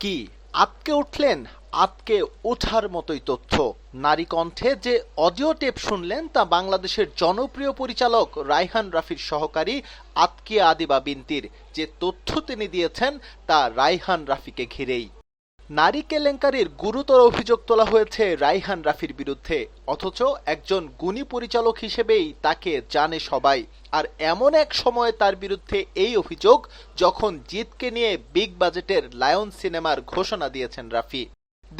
কি? আতকে উঠলেন? আতকে ওঠার মতোই তথ্য। নারী কণ্ঠে যে অডিও টেপ শুনলেন, তা বাংলাদেশের জনপ্রিয় পরিচালক রায়হান রাফির সহকারী আতকে আদিবা বিনতির। যে তথ্য তিনি দিয়েছেন, তা রায়হান রাফিকে ঘিরেই। নারী কেলেঙ্কারির গুরুতর অভিযোগ তোলা হয়েছে রাইহান রাফির বিরুদ্ধে, অথচ একজন গুণী পরিচালক হিসেবেই তাকে জানে সবাই। আর এমন এক সময়ে তার বিরুদ্ধে এই অভিযোগ, যখন জিতকে নিয়ে বিগ বাজেটের লায়ন সিনেমার ঘোষণা দিয়েছেন রাফি।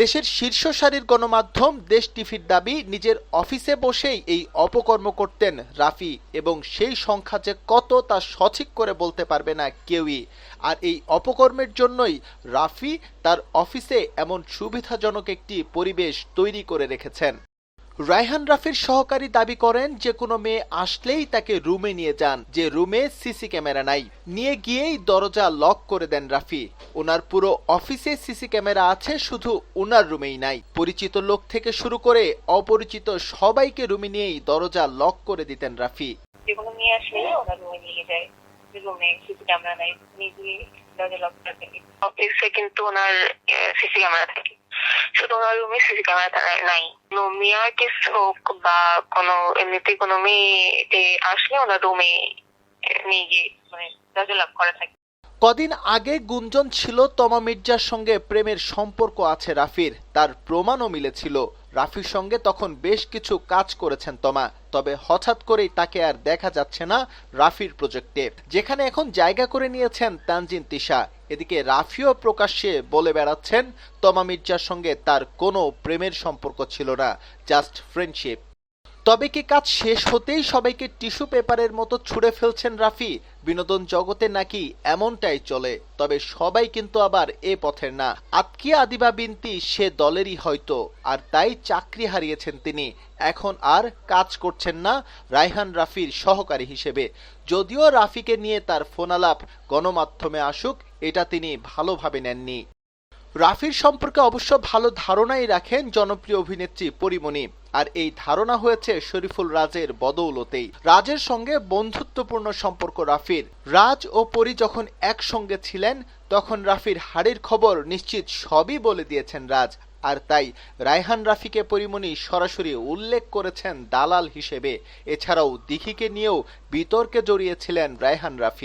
দেশের শীর্ষ সারির গণমাধ্যম দেশ টিভির দাবি, নিজের অফিসে বসেই এই অপকর্ম করতেন রাফি এবং সেই সংখ্যা যে কত তা সঠিক করে বলতে পারবে না কেউই। আর এই অপকর্মের জন্যই রাফি তার অফিসে এমন সুবিধাজনক একটি পরিবেশ তৈরি করে রেখেছেন। রায়হান রাফির সহকারী দাবি করেন যে কোনো মেয়ে আসলেই তাকে রুমে নিয়ে যান যে রুমে সিসি ক্যামেরা নাই। নিয়ে গিয়েই দরজা লক করে দেন রাফি। ওনার পুরো অফিসে সিসি ক্যামেরা আছে শুধু ওনার রুমেই নাই। পরিচিত লোক থেকে শুরু করে অপরিচিত সবাইকে রুমে নিয়েই দরজা লক করে দিতেন রাফি। যে কোনো আসলে ওরা রুমে নিয়ে যায় রুমে সিসি ক্যামেরা নাই নিয়ে গিয়ে দরজা লক করে থাকে অফিসে কিন্তু ওনার সিসি ক্যামেরা থাকে। নাই হোক বা কোনো এমনিতে কোনো মেয়ে আসলে ওনার রুমে নিয়ে গিয়ে মানে লাভ করা থাকে কদিন আগে গুঞ্জন ছিল তমা মির্জার সঙ্গে প্রেমের সম্পর্ক আছে রাফির, তার প্রমাণও মিলেছিল। রাফির সঙ্গে তখন বেশ কিছু কাজ করেছেন তমা, তবে হঠাৎ করেই তাকে আর দেখা যাচ্ছে না রাফির প্রজেক্টে, যেখানে এখন জায়গা করে নিয়েছেন তানজিন তিশা। এদিকে রাফিও প্রকাশ্যে বলে বেড়াচ্ছেন, তমা মির্জার সঙ্গে তার কোনো প্রেমের সম্পর্ক ছিল না জাস্ট ফ্রেন্ডশিপ তবে কি কাজ শেষ হতেই সবাইকে টিস্যু পেপারের মতো ছুঁড়ে ফেলছেন রাফি? বিনোদন জগতে নাকি এমনটাই চলে, তবে সবাই কিন্তু আবার এ পথের না। আতকিয়া আদিবা বিনতি সে দলেরই হয়তো, আর তাই চাকরি হারিয়েছেন তিনি। এখন আর কাজ করছেন না রায়হান রাফির সহকারী হিসেবে। যদিও রাফিকে নিয়ে তার ফোনালাপ গণমাধ্যমে আসুক, এটা তিনি ভালোভাবে নেননি। রাফির সম্পর্কে অবশ্য ভালো ধারণাই রাখেন জনপ্রিয় অভিনেত্রী পরিমণি। আর এই ধারণা হয়েছে শরীফুল রাজের বদৌলতেই। রাজের সঙ্গে বন্ধুত্বপূর্ণ সম্পর্ক রাফির। রাজ ও পরি যখন একসঙ্গে ছিলেন, তখন রাফির হাড়ের খবর নিশ্চিত সবই বলে দিয়েছেন রাজ। আর তাই রায়হান রাফিকে পরিমণি সরাসরি উল্লেখ করেছেন দালাল হিসেবে। এছাড়াও দিঘিকে নিয়েও বিতর্কে জড়িয়েছিলেন রায়হান রাফি।